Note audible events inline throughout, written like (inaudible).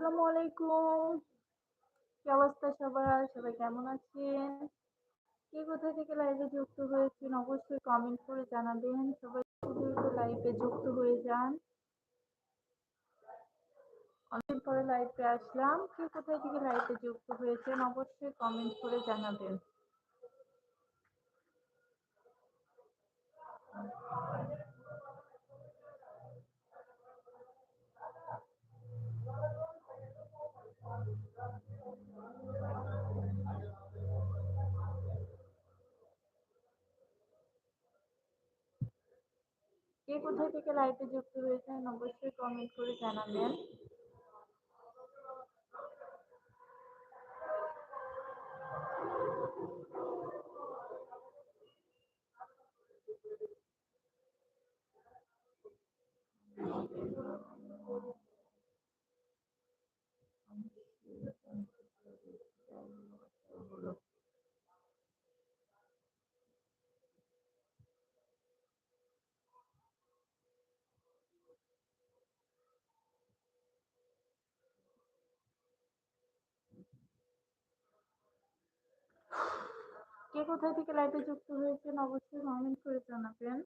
আসসালামু আলাইকুম কি অবস্থা সবার? সবাই কেমন আছেন? কে কোথা থেকে লাইভে যুক্ত হয়েছেন অবশ্যই কমেন্ট করে জানাবেন। সবাই দ্রুত লাইভে যুক্ত হয়ে যান। অনেকদিন পরে লাইভে আসলাম। কে কোথায় থেকে লাইভে যুক্ত হয়েছেন অবশ্যই কমেন্ট করে জানাবেন। কে কোথায় থেকে লাইভে যুক্ত হয়েছেন অবশ্যই কমেন্ট করে জানাবেন। কে কোথায় থেকে লাইভে যুক্ত হয়েছেন অবশ্যই কমেন্ট করে জানাবেন।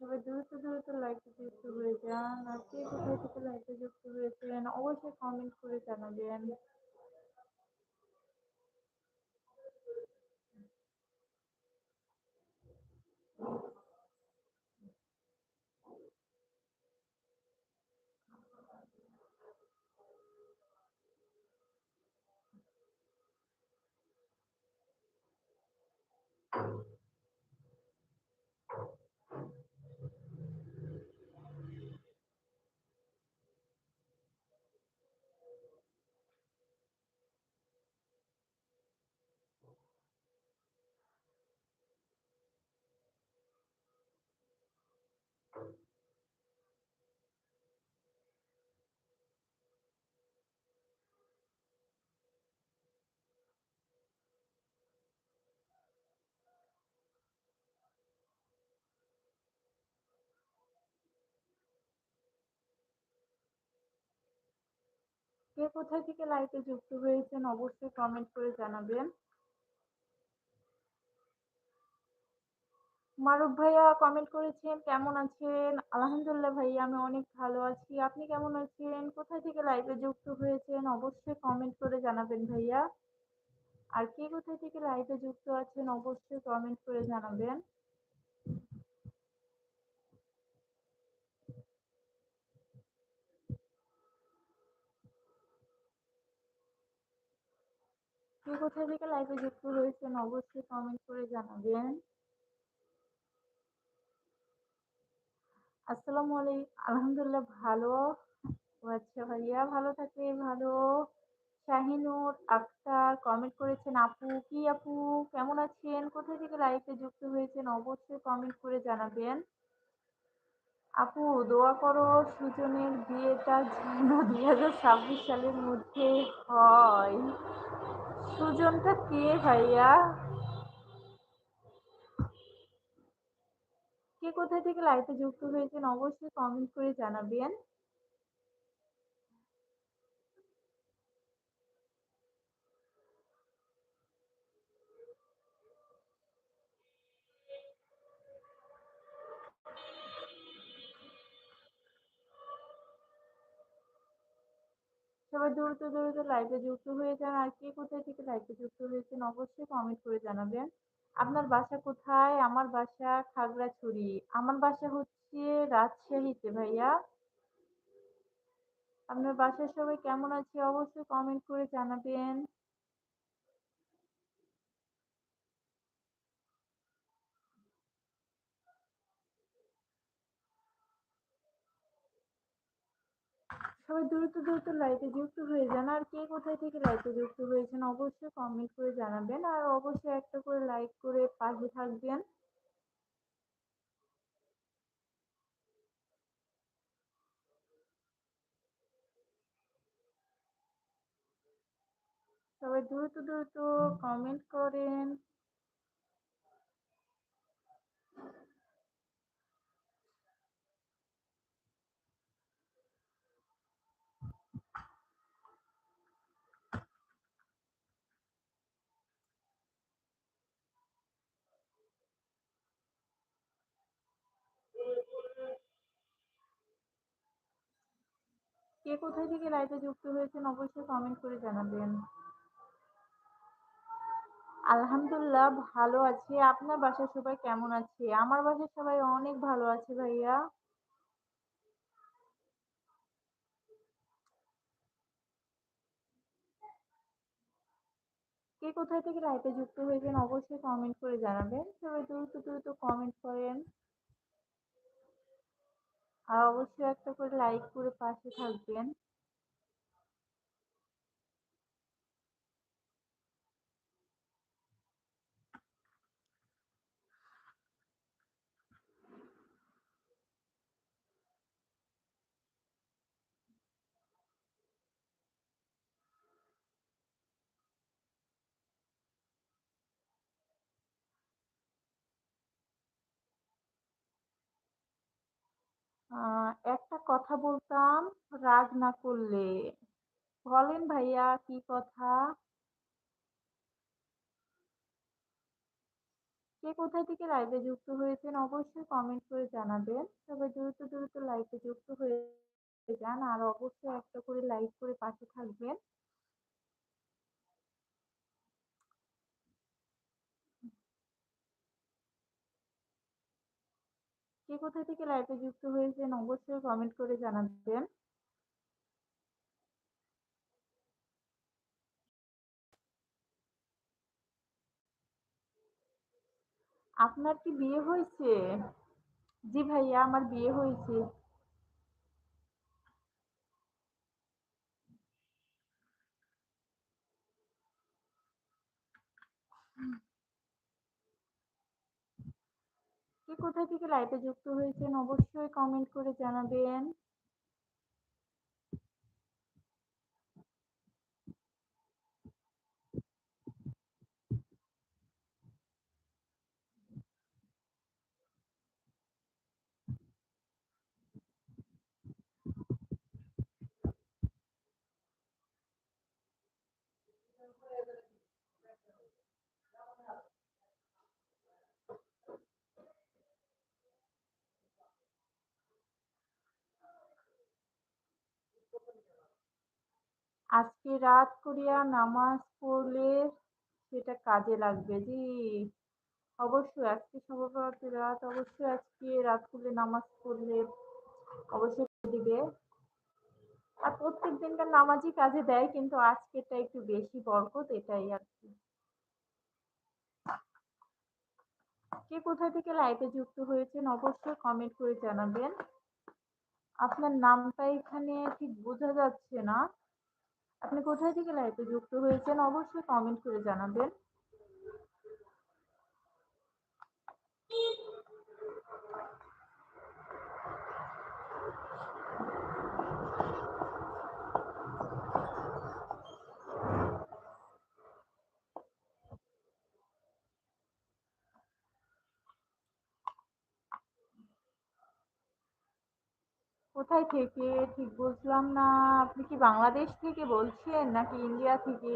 সবাই দ্রুত দ্রুত লাইভে যুক্ত হয়ে যান, আর কে কোথায় থেকে লাইভে যুক্ত হয়েছেন অবশ্যই কমেন্ট করে জানাবেন। কে কোথায় থেকে লাইভে যুক্ত হয়েছেন অবশ্যই কমেন্ট করে জানাবেন। মারুফ ভাইয়া কমেন্ট করেছেন, কেমন আছেন? আলহামদুলিল্লাহ ভাইয়া, আমি অনেক ভালো আছি। আপনি কেমন আছেন? কোথায় থেকে লাইভে যুক্ত হয়েছেন? অবশ্যই কমেন্ট করে জানাবেন ভাইয়া। আর কে কোথায় থেকে লাইভে যুক্ত আছেন? অবশ্যই কমেন্ট করে জানাবেন। কে কোথায় থেকে লাইভে যুক্ত হয়েছেন, অবশ্যই কমেন্ট করে জানাবেন। আসসালামু আলাইকুম, আলহামদুলিল্লাহ ভালো। আচ্ছা ভাইয়া, ভালো থাকে ভালো। শাহিনুর আক্তার কমেন্ট করেছেন, আপু, কি আপু? কেমন আছেন? কোথা থেকে লাইভে যুক্ত হয়েছেন? অবশ্যই কমেন্ট করে জানাবেন। আপু, দোয়া করো সুজনের বিয়েটা যেন দুই হাজার ছাব্বিশ সালের মধ্যে হয়। সুজনটা কে ভাইয়া? কে কোথা থেকে লাইভে যুক্ত হয়েছেন অবশ্যই কমেন্ট করে জানাবেন। সবাই দ্রুত দ্রুত লাইভে যুক্ত হয়ে যান আর কে কোথায় থেকে লাইভে যুক্ত হয়েছেন অবশ্যই কমেন্ট করে জানাবেন। আপনার বাসা কোথায়? আমার বাসা খাগড়াছড়ি। আমার বাসা হচ্ছে রাজশাহীতে, ভাইয়া। আপনার বাসার সবাই কেমন আছে? অবশ্যই কমেন্ট করে জানাবেন। সবাই দ্রুত দ্রুত লাইভে যুক্ত হয়ে যান। আর কে কোথায় থেকে লাইভে যুক্ত হয়েছেন অবশ্যই কমেন্ট করে জানাবেন। আর অবশ্যই একটা করে লাইক করে পাশে থাকবেন। সবাই দ্রুত দ্রুত কমেন্ট করেন। কে কোথায় থেকে লাইভে যুক্ত হয়েছেন অবশ্যই কমেন্ট করে জানাবেন। আলহামদুলিল্লাহ, ভালো আছি। আপনার বাসার সবাই কেমন আছে? আমার বাসার সবাই অনেক ভালো আছে ভাইয়া। কে কোথায় থেকে লাইভে যুক্ত হয়েছেন অবশ্যই কমেন্ট করে জানাবেন। সবাই দ্রুত দ্রুত কমেন্ট করেন। আর অবশ্যই একটা করে লাইক করে পাশে থাকবেন। একটা কথা বলতাম, রাগ না করলে। বলেন ভাইয়া, কি কথা? কে কোথা থেকে লাইভে যুক্ত হয়েছেন অবশ্যই কমেন্ট করে জানাবেন। তবে দ্রুত দ্রুত লাইভে যুক্ত হয়ে যান আর অবশ্যই একটা করে লাইক করে পাশে থাকবেন। কে কোথা থেকে লাইভে যুক্ত হয়েছেন অবশ্যই কমেন্ট করে জানাবেন। আপনার কি বিয়ে হয়েছে? জি ভাইয়া, আমার বিয়ে হয়েছে। কে কোথা থেকে লাইভে যুক্ত হয়েছেন অবশ্যই কমেন্ট করে জানাবেন। আজকে রাত করিয়া নামাজ পড়লে সেটা কাজে লাগবে। জি, অবশ্যই আজকে সর্বপ্রথম রাত, অবশ্যই আজকে রাত করলে নামাজ পড়লে অবশ্যই দিবে। আর প্রত্যেক দিনকার নামাজই কাজে দেয়, কিন্তু আজকেরটা একটু বেশি বরকত, এটাই আর কি। কে কোথা থেকে লাইভে যুক্ত হয়েছেন অবশ্যই কমেন্ট করে জানাবেন। আপনার নামটা এখানে ঠিক বোঝা যাচ্ছে না। আপনি কোথায় থেকে লাইভে যুক্ত হয়েছেন অবশ্যই কমেন্ট করে জানাবেন। কোথায় থেকে? ঠিক বুঝলাম না। আপনি কি বাংলাদেশ থেকে বলছেন নাকি ইন্ডিয়া থেকে?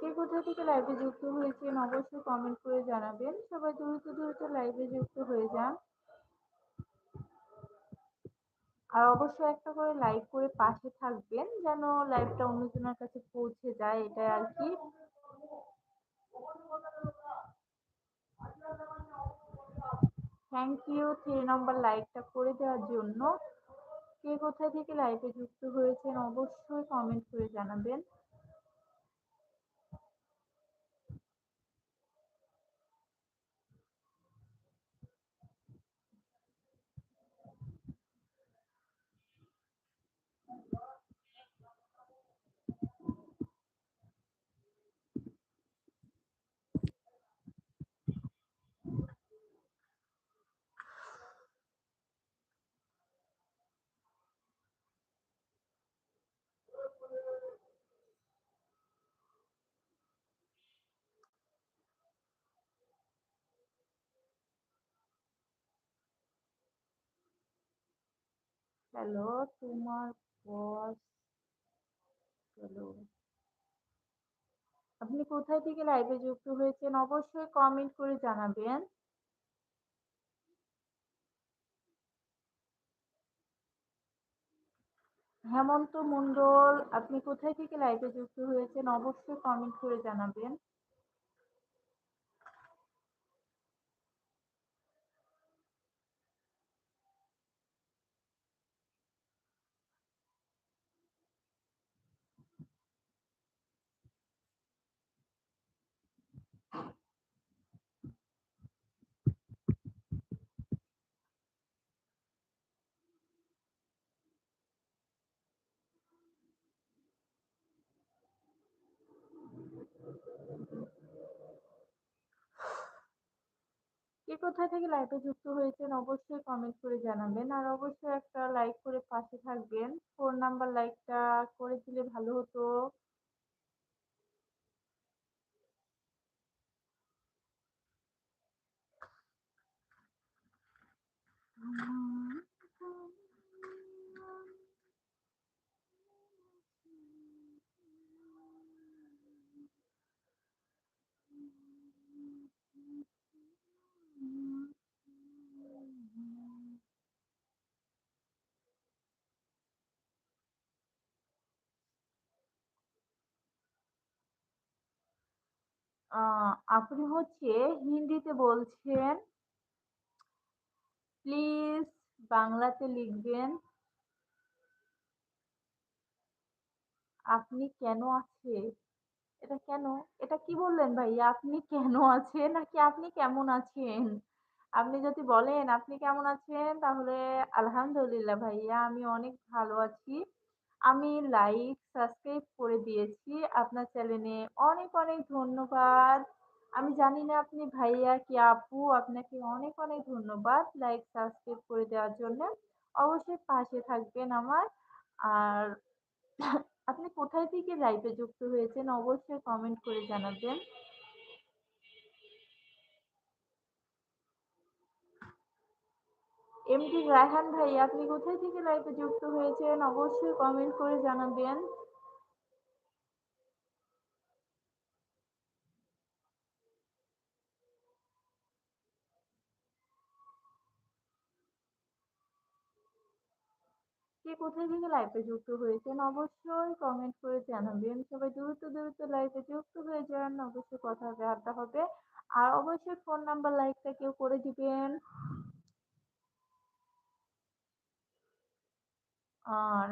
কে কোথা থেকে লাইভে যুক্ত হয়েছেন অবশ্যই কমেন্ট করে জানাবেন। সবাই দ্রুত দ্রুত লাইভে যুক্ত হয়ে যান। আর অবশ্যই একটা করে লাইক করে পাশে থাকবেন যেন লাইভটা অন্যজনের কাছে পৌঁছে যায়, এটাই আর কি। থ্যাংক ইউ থ্রি নম্বর লাইকটা করে দেওয়ার জন্য কে কোথা থেকে লাইভে যুক্ত হয়েছেন অবশ্যই কমেন্ট করে জানাবেন। গেলো তোমার বস গেলো। আপনি কোথায় থেকে লাইভে যুক্ত হয়েছেন অবশ্যই কমেন্ট করে জানাবেন। হেমন্ত মন্ডল আপনি কোথায় থেকে লাইভে যুক্ত হয়েছেন অবশ্যই কমেন্ট করে জানাবেন। কোথা থেকে লাইভে যুক্ত হয়েছেন অবশ্যই কমেন্ট করে জানাবেন। আর অবশ্যই একটা লাইক করে পাশে থাকবেন। ফোন নাম্বার লাইকটা করে দিলে ভালো হতো। আপনি হচ্ছে হিন্দিতে বলছেন, প্লিজ বাংলাতে লিখবেন, আপনি কেন আছে? এটা কেন? এটা কি বললেন ভাইয়া আপনি কেন আছেন? নাকি আপনি কেমন আছেন? আপনি যদি বলেন আপনি কেমন আছেন, তাহলে আলহামদুলিল্লাহ ভাইয়া, আমি অনেক ভালো আছি। আমি লাইক সাবস্ক্রাইব করে দিয়েছি। আপনার চ্যানেলে অনেক অনেক ধন্যবাদ। আমি জানি না আপনি ভাইয়া কি আপু, আপনাকে অনেক অনেক ধন্যবাদ লাইক সাবস্ক্রাইব করে দেওয়ার জন্য। অবশ্যই পাশে থাকবেন আমার। আর (coughs) আপনি কোথায় থেকে লাইভে যুক্ত হয়েছেন অবশ্যই কমেন্ট করে জানাবেন। এমডি রায়হান ভাই, আপনি কোথায় থেকে লাইভে যুক্ত হয়েছেন? অবশ্যই কমেন্ট করে জানাবেন। কে কোথায় থেকে লাইভে যুক্ত হয়েছেন? অবশ্যই কমেন্ট করে জানাবেন। সবাই দ্রুত দ্রুত লাইভে যুক্ত হয়ে যান। অবশ্যই কথা আড্ডা হবে। আর অবশ্যই ফোন নাম্বার লাইকটা কেউ করে দিবেন।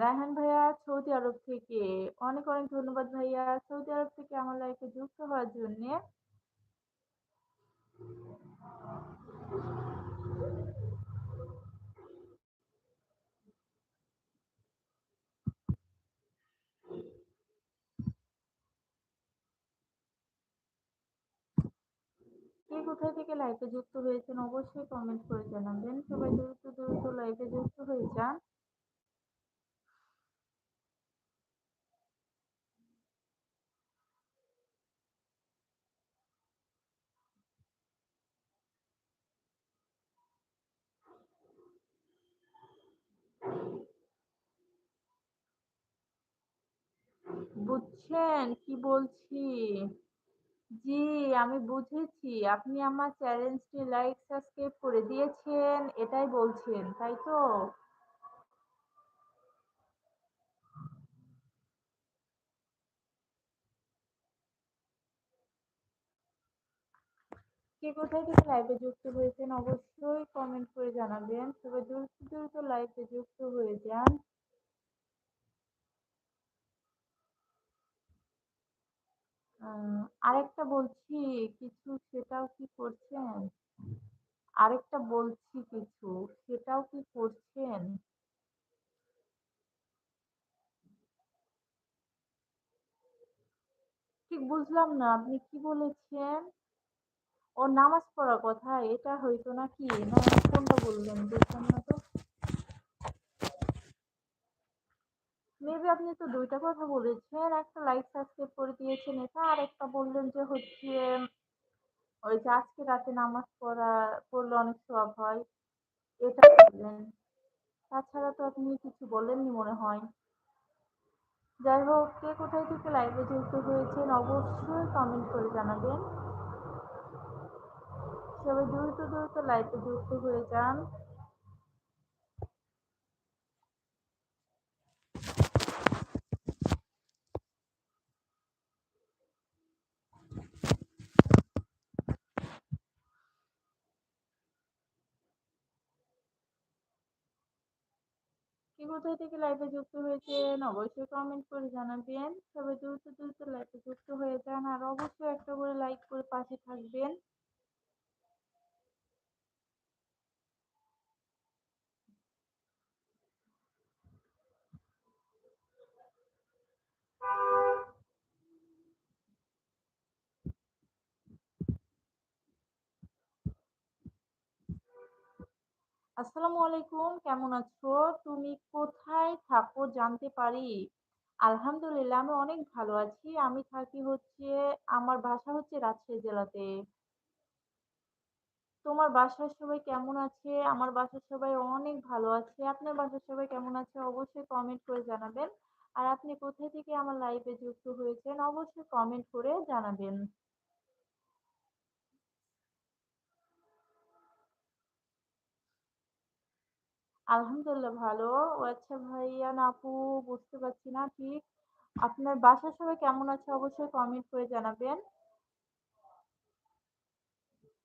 রায়হান ভাইয়া সৌদি আরব থেকে। অনেক অনেক ধন্যবাদ ভাইয়া। সৌদি আরব থেকে আমার লাইফে যুক্ত হওয়ার জন্যে। কে কোথায় থেকে লাইফে যুক্ত হয়েছেন অবশ্যই কমেন্ট করে জানাবেন। সবাই দ্রুত দ্রুত লাইফে যুক্ত হয়ে যান। বুঝছেন? কি বলছি? জি, আমি বুঝেছি। আপনি আমার চ্যালেঞ্জটি লাইক সাবস্ক্রাইব করে দিয়েছেন, এটাই বলছেন, তাই তো? কে কোথায় থেকে লাইভে যুক্ত হয়েছেন অবশ্যই কমেন্ট করে জানাবেন। সবাই দ্রুত দ্রুত লাইভে যুক্ত হয়ে যান। আরেকটা বলছি, কিছু সেটাও কি করছেন? আরেকটা বলছি কিছু, সেটাও কি করছেন? ঠিক বুঝলাম না, আপনি কি বলেছেন? ও নামাজ পড়ার কথা, এটা হইতো নাকি? না, কোনটা বললেন? বুঝলাম না তো? মেবি আপনি তো দুইটা কথা বলেছেন। একটা লাইক সাবস্ক্রাইব করে দিয়েছেন এটা, আর একটা বললেন যে হচ্ছে, ওই যে আজকে রাতে নামাজ পড়া, পড়লে অনেক সব হয়, এটা বললেন। তাছাড়া তো আপনি কিছু বলেননি মনে হয়। যাই হোক, কে কোথায় থেকে লাইভে যুক্ত হয়েছেন অবশ্যই কমেন্ট করে জানাবেন। সবাই দ্রুত দ্রুত লাইভে যুক্ত হয়ে যান। কোথায় থেকে লাইভে যুক্ত হয়েছেন, অবশ্যই কমেন্ট করে জানাবেন। সবাই দ্রুত দ্রুত লাইভে যুক্ত হয়ে যান আর অবশ্যই একটা করে লাইক করে পাশে থাকবেন। আসসালামু আলাইকুম, কেমন আছো? তুমি কোথায় থাকো জানতে পারি? আলহামদুলিল্লাহ, আমি অনেক ভালো আছি। আমি থাকি হচ্ছে, আমার বাসা হচ্ছে রাজশাহী জেলাতে। তোমার বাসার সবাই কেমন আছে? আমার বাসার সবাই অনেক ভালো আছে। আপনার বাসার সবাই কেমন আছে? অবশ্যই কমেন্ট করে জানাবেন। আর আপনি কোথায় থেকে আমার লাইভে যুক্ত হয়েছেন, অবশ্যই কমেন্ট করে জানাবেন। আলহামদুলিল্লাহ ভালো আচ্ছা ভাইয়া। আপু, বুঝতে পারছি না ঠিক। আপনার বাসার সবাই কেমন আছে? অবশ্যই কমেন্ট করে জানাবেন।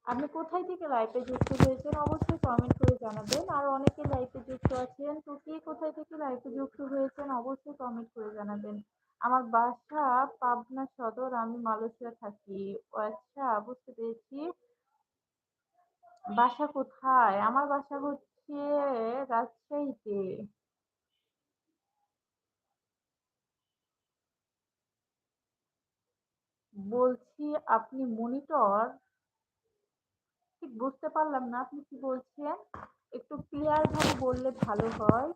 আপনি কোথায় থেকে লাইভে যুক্ত হয়েছেন? অবশ্যই কমেন্ট করে জানাবেন। আর অনেকে লাইভে যুক্ত আছেন। তো কে কোথায় থেকে লাইভে যুক্ত হয়েছেন? অবশ্যই কমেন্ট করে জানাবেন। আমার বাসা পাবনা সদর, আমি মালয়েশিয়া থাকি। আচ্ছা বুঝতে পেরেছি। বাসা কোথায়? আমার বাসা হচ্ছে রাজশাহীতে? বলছি আপনি মনিটর? ঠিক বুঝতে পারলাম না, আপনি কি বলছেন? একটু ক্লিয়ার ভাবে বললে ভালো হয়।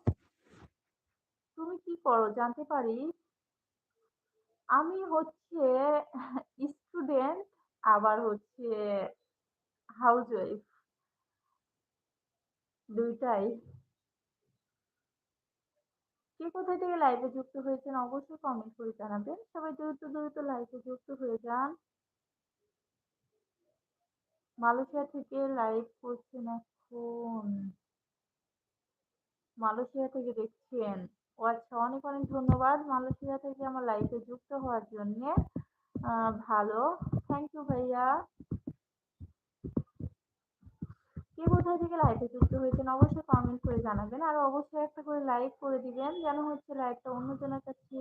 তুমি কি করো, জানতে পারি? আমি হচ্ছে স্টুডেন্ট, আবার হচ্ছে হাউস ওয়াইফ দুইটাই। কে কোথায় থেকে লাইভে যুক্ত হয়েছেন অবশ্যই কমেন্ট করে জানাবেন। সবাই দ্রুত দ্রুত লাইভে যুক্ত হয়ে যান। মালয়েশিয়া থেকে লাইভ করছেন এখন। মালয়েশিয়া থেকে দেখছেন। ও আচ্ছা অনেক অনেক ধন্যবাদ মালয়েশিয়া থেকে আমার লাইভে যুক্ত হওয়ার জন্যে। ভালো। থ্যাংক ইউ ভাইয়া। কে কোথায় থেকে লাইভে যুক্ত হয়েছেন, অবশ্যই কমেন্ট করে জানাবেন আর অবশ্যই একটা করে লাইক করে দিবেন যেন হচ্ছে লাইভটা অন্যজনের কাছে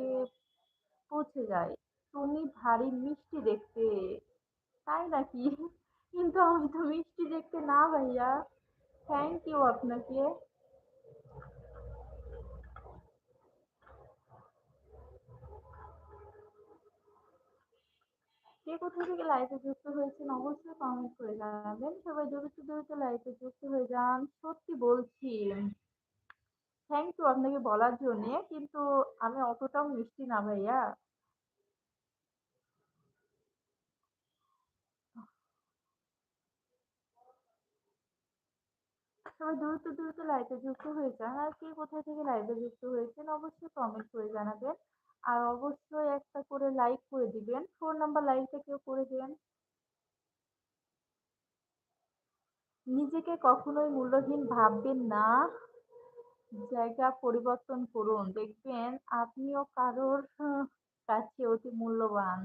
পৌঁছে যায়। তুমি ভারী মিষ্টি দেখতে, তাই নাকি? কিন্তু আমি তো মিষ্টি দেখতে না ভাইয়া। থ্যাংক ইউ আপনাকে। কে কোথা থেকে লাইভে যুক্ত হয়েছেন, অবশ্যই কমেন্ট করে জানাবেন। সবাই দ্রুত দ্রুত লাইভে যুক্ত হয়ে যান। সত্যি বলছি। থ্যাংক ইউ আপনাকে বলার জন্য, কিন্তু আমি অতটাও মিষ্টি না ভাইয়া। সবাই দ্রুত দ্রুত লাইভে যুক্ত হয়ে যান। আর কে কোথা থেকে লাইভে যুক্ত হয়েছেন, অবশ্যই কমেন্ট করে জানাবেন। আর অবশ্যই একটা করে লাইক করে দিবেন। ফোন নাম্বার লাইকটা কেউ করে দেন। নিজেকে কখনোই মূল্যহীন ভাববেন না। জায়গা পরিবর্তন করুন। দেখবেন আপনিও কারোর কাছে অতি মূল্যবান।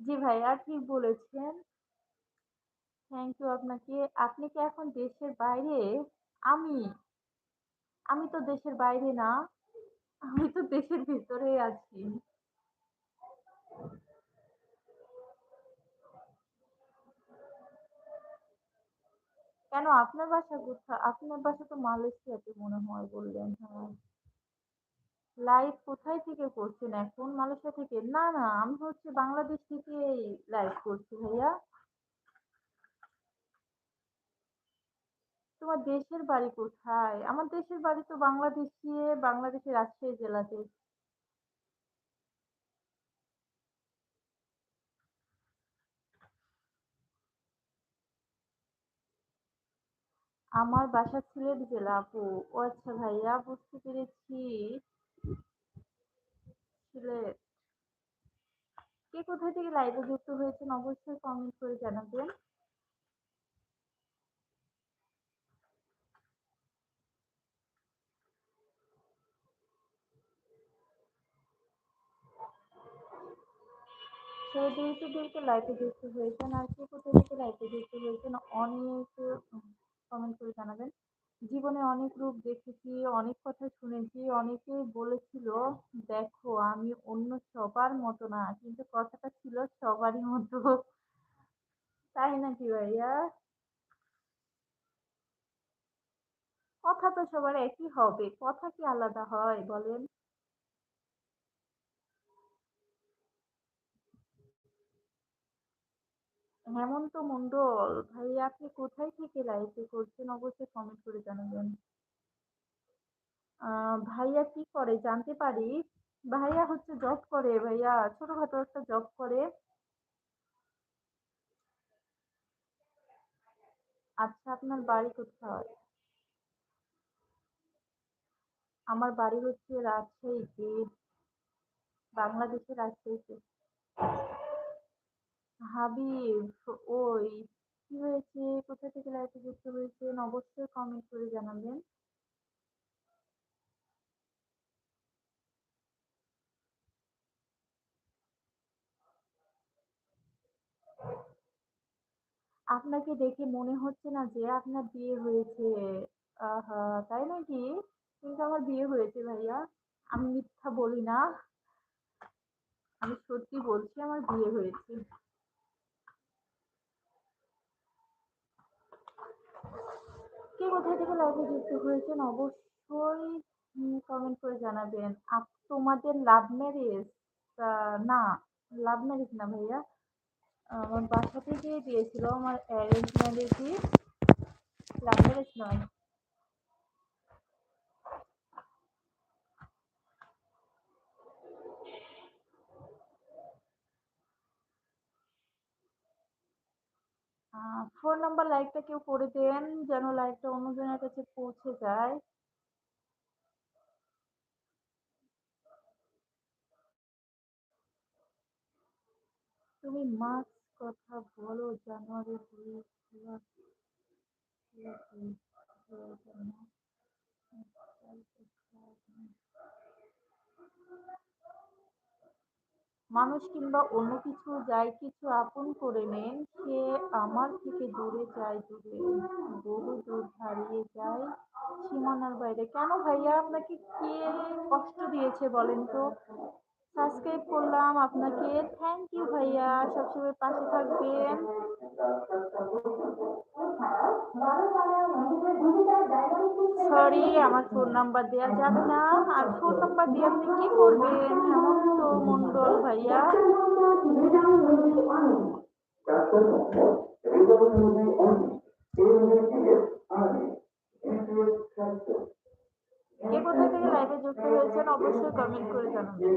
জি ভাইয়া ঠিক বলেছেন? থ্যাংক ইউ আপনাকে। আপনি কি এখন দেশের বাইরে? আমি আমি তো দেশের বাইরে না। আমি তো দেশের ভিতরেই আছি। কেন? আপনার বাসা কোথায়? আপনার বাসা তো মালয়েশিয়াতে মনে হয় বললেন। হ্যাঁ। লাইভ কোথায় থেকে করছেন এখন? মালয়েশিয়া থেকে? না না, আমি হচ্ছে বাংলাদেশ থেকেই লাইভ করছি ভাইয়া। তোমার দেশের বাড়ি কোথায়? আমার দেশের বাড়ি তো বাংলাদেশে, বাংলাদেশের রাজশাহী জেলাতে। আমার বাসা সিলেট জেলা, আপু। ও আচ্ছা ভাইয়া, বুঝতে পেরেছি। সিলেট। কে কোথায় থেকে লাইভে যুক্ত হয়েছেন? অবশ্যই কমেন্ট করে জানাবেন। দ্রুত দ্রুত লাইভে যুক্ত হয়েছেন আর কে কোথায় থেকে লাইভে যুক্ত হয়েছেন অনেক কমেন্ট করে জানাবেন জীবনে অনেক রূপ দেখেছি, অনেক কথা শুনেছি। অনেকেই বলেছিল, "দেখো আমি অন্য সবার মতো না।" কিন্তু কথাটা ছিল সবারই মতো। তাই নাকি ভাইয়া? কথা তো সবার একই হবে। কথা কি আলাদা হয় বলেন? হেমন্ত মন্ডল, ভাইয়া আপনি কোথায় থেকে লাইভে করছেন অবশ্যই কমেন্ট করে জানাবেন। ভাইয়া কি করে জানতে পারি? ভাইয়া হচ্ছে জব করে ভাইয়া, ছোটখাটো একটা জব করে। আচ্ছা আপনার বাড়ি কোথায়? আমার বাড়ি হচ্ছে রাজশাহীতে। বাংলাদেশের রাজশাহীতে। হাবিব, ওই কি হয়েছে? কোথা থেকে লাইভে যুক্ত হয়েছেন? অবশ্যই কমেন্ট করে জানাবেন। আপনাকে দেখে মনে হচ্ছে না যে আপনার বিয়ে হয়েছে। আহা! তাই নাকি? কিন্তু আমার বিয়ে হয়েছে ভাইয়া। আমি মিথ্যা বলি না। আমি সত্যি বলছি আমার বিয়ে হয়েছে। কে কোথায় থেকে লাইভে যুক্ত হয়েছেন অবশ্যই কমেন্ট করে জানাবেন। তোমাদের লাভ ম্যারেজ? না, লাভ ম্যারেজ না ভাইয়া। আমার বাসা থেকে দিয়েছিল আমার অ্যারেঞ্জ ম্যারেজই। লাভ ম্যারেজ নয়। ফোন নাম্বার লাইভটা কেউ করে দেন যেন লাইভটা অন্যজনের কাছে পৌঁছে যায়। তুমি মাছ কথা বলো জানুয়ারি হয়ে না। মানুষ কিংবা অন্য কিছু যাই কিছু আপন করে নেন, সে আমার থেকে দূরে যায় দূরে, বহু দূর হারিয়ে যায় সীমানার বাইরে। কেন ভাইয়া আপনাকে কে কষ্ট দিয়েছে বলেন তো? সাবস্ক্রাইব করলাম আপনাকে। থ্যাংক ইউ ভাইয়া। সবসময় পাশে থাকবেন। সরি আমার ফোন নাম্বার দেয়া যাবে না। আর ফোন নাম্বার দিয়ে আপনি কি করবেন? হেমন্ত মন্ডল, ভাইয়া। কে কোথা থেকে লাইভে যুক্ত হয়েছেন অবশ্যই কমেন্ট করে জানাবেন।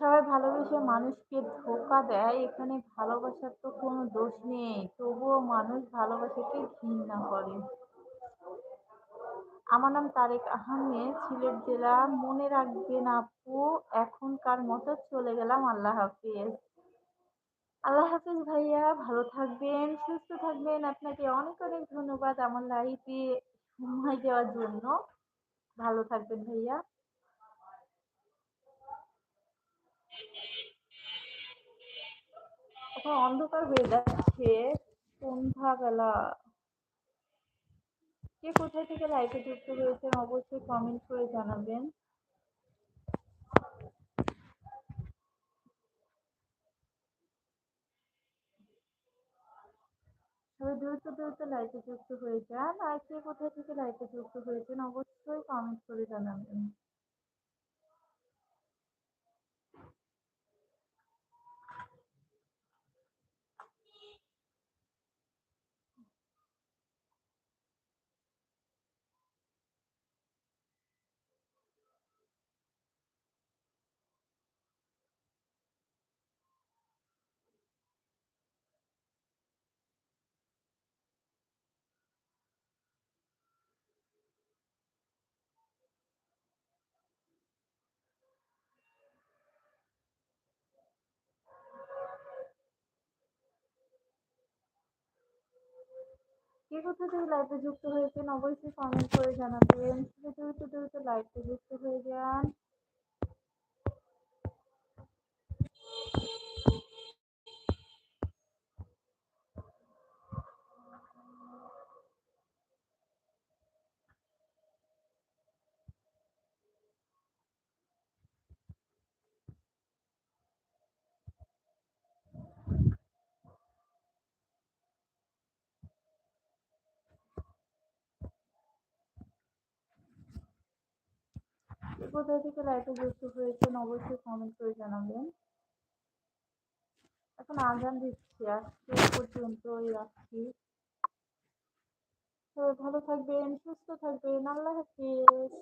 সবাই ভালোবেসে মানুষকে ধোকা দেয়, এখানে ভালোবাসার তো কোনো দোষ নেই। তবুও মানুষ ভালোবাসাকে ঘৃণা করে। আমার নাম তারেক আহমেদ, সিলেট জেলা। মনে রাখবেন আপু, এখনকার মতো চলে গেলাম। আল্লাহ হাফিজ। আল্লাহ হাফিজ ভাইয়া, ভালো থাকবেন, সুস্থ থাকবেন। আপনাকে অনেক অনেক ধন্যবাদ আমার লাইফে সময় দেওয়ার জন্য। ভালো থাকবেন ভাইয়া। এখন অন্ধকার হয়ে যাচ্ছে। সন্ধ্যাবেলা। কে কোথায় থেকে লাইভে যুক্ত হয়েছেন অবশ্যই কমেন্ট করে জানাবেন। দ্রুত দ্রুত লাইভে যুক্ত হয়ে যান। আর কে কোথায় থেকে লাইভে যুক্ত হয়েছেন অবশ্যই কমেন্ট করে জানাবেন। কে কোথা থেকে লাইভে যুক্ত হয়েছেন অবশ্যই কমেন্ট করে জানাবেন। যুক্ত হয়ে যান। কোথা থেকে লাইভে যুক্ত হয়েছেন অবশ্যই কমেন্ট করে জানাবেন। এখন আজান দিচ্ছি, আজকে পর্যন্তই রাখছি। তো ভালো থাকবেন, সুস্থ থাকবেন, আল্লাহ হাফিজ।